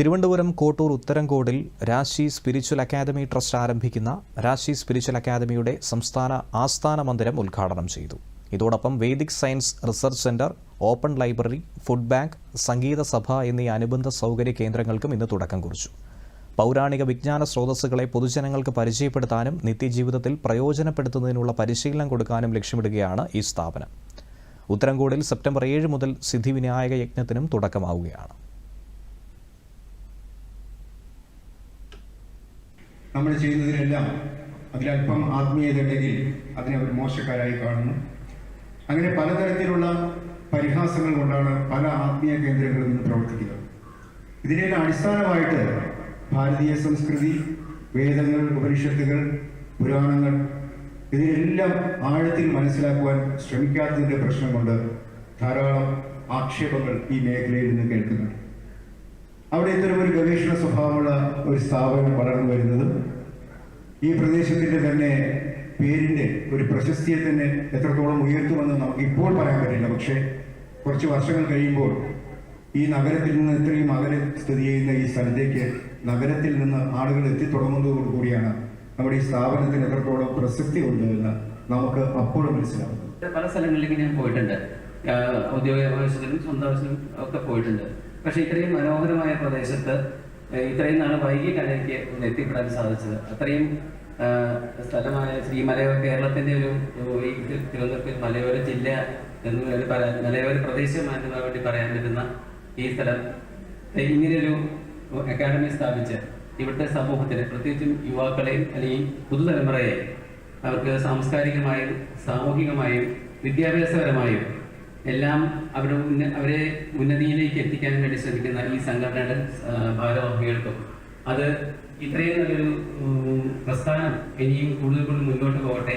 തിരുവനന്തപുരം കോട്ടൂർ ഉത്തരംകോടിൽ രാശി spiritual academy trust ആരംഭിക്കുന്ന രാശി സ്പിരിച്വൽ അക്കാദമിയുടെ സംസ്ഥാന ആസ്ഥാന മന്ദിരം ഉദ്ഘാടനം ചെയ്തു. ഇതോടൊപ്പം Vedic science research centre open library food bank Sangeetha Sabha എന്നീ അനുബന്ധ സൗകര്യ കേന്ദ്രങ്ങൾക്കും ഇന്ന് തുടക്കം കുറിച്ചു. പൗരാണിക വിജ്ഞാന സ്രോതസ്സുകളെ പൊതുജനങ്ങൾക്ക് പരിചയപ്പെടുത്താനും നിത്യജീവിതത്തിൽ പ്രയോജനപ്പെടുത്തുന്നതിനുള്ള പരിശീലനം കൊടുക്കാനും ലക്ഷ്യമിടുകയാണ് ഈ സ്ഥാപനം. ഉത്തരംകോടിൽ സെപ്റ്റംബർ ഏഴ് മുതൽ സിദ്ധിവിനായക യജ്ഞത്തിനും തുടക്കമാവുകയാണ്. നമ്മൾ ചെയ്യുന്നതിനെല്ലാം അതിലല്പം ആത്മീയത ഉണ്ടെങ്കിൽ അതിനെ അവർ മോശക്കാരായി കാണുന്നു. അങ്ങനെ പലതരത്തിലുള്ള പരിഹാസങ്ങൾ കൊണ്ടാണ് പല ആത്മീയ കേന്ദ്രങ്ങളും ഇന്ന് പ്രവർത്തിക്കുന്നത്. ഇതിനെല്ലാം അടിസ്ഥാനമായിട്ട് ഭാരതീയ സംസ്കൃതി വേദങ്ങൾ ഉപനിഷത്തുകൾ പുരാണങ്ങൾ ഇതിനെല്ലാം ആഴത്തിൽ മനസ്സിലാക്കുവാൻ ശ്രമിക്കാത്തതിന്റെ പ്രശ്നം കൊണ്ട് ധാരാളം ആക്ഷേപങ്ങൾ ഈ മേഖലയിൽ നിന്ന് കേൾക്കുന്നുണ്ട്. അവിടെ ഇത്തരം ഒരു ഗവേഷണ സ്വഭാവമുള്ള ഒരു സ്ഥാപനം വളർന്നു വരുന്നത്. ഈ പ്രദേശത്തിന്റെ തന്നെ പേരിന്റെ ഒരു പ്രശസ്തിയെ തന്നെ എത്രത്തോളം ഉയർത്തുമെന്ന് നമുക്ക് ഇപ്പോൾ പറയാൻ പറ്റില്ല. പക്ഷേ കുറച്ച് വർഷങ്ങൾ കഴിയുമ്പോൾ ഈ നഗരത്തിൽ നിന്ന് ഇത്രയും അകലെ സ്ഥിതി ചെയ്യുന്ന ഈ സ്ഥലത്തേക്ക് നഗരത്തിൽ നിന്ന് ആളുകൾ എത്തിത്തുടങ്ങുന്നതോടുകൂടിയാണ് നമ്മുടെ ഈ സ്ഥാപനത്തിന് എത്രത്തോളം പ്രസക്തി ഉണ്ട് എന്ന് നമുക്ക് അപ്പോഴും മനസ്സിലാവുന്നത്. പല സ്ഥലങ്ങളിലേക്ക് ഞാൻ പോയിട്ടുണ്ട്. ഔദ്യോഗിക ആവശ്യത്തിനും സ്വന്തം ആവശ്യത്തിനും ഒക്കെ പോയിട്ടുണ്ട്. പക്ഷെ ഇത്രയും മനോഹരമായ പ്രദേശത്ത് ഇത്രയും നാൾ വൈകിട്ടാണ് എനിക്ക് ഒന്ന് എത്തിപ്പെടാൻ സാധിച്ചത്. അത്രയും സ്ഥലമായ ശ്രീ മലയോര കേരളത്തിന്റെ ഒരു ഈ തിരുവനന്തപുരത്ത് മലയോര ജില്ല എന്ന് മലയോര പ്രദേശമാണെന്ന് വേണ്ടി പറയാൻ പറ്റുന്ന ഈ സ്ഥലം ഇങ്ങനെയൊരു അക്കാഡമി സ്ഥാപിച്ച് ഇവിടുത്തെ സമൂഹത്തിന് പ്രത്യേകിച്ചും യുവാക്കളെയും അല്ലെങ്കിൽ പുതുതലമുറയെ അവർക്ക് സാംസ്കാരികമായും സാമൂഹികമായും വിദ്യാഭ്യാസപരമായും എല്ലാം ഉന്ന- അവരെ ഉന്നതിയിലേക്ക് എത്തിക്കാൻ വേണ്ടി ശ്രമിക്കുന്ന ഈ സംഘടനയുടെ ഭാരവാഹികൾക്കും അത് ഇത്രയും നല്ലൊരു പ്രസ്ഥാനം ഇനിയും കൂടുതൽ കൂടുതൽ മുന്നോട്ട് പോകട്ടെ.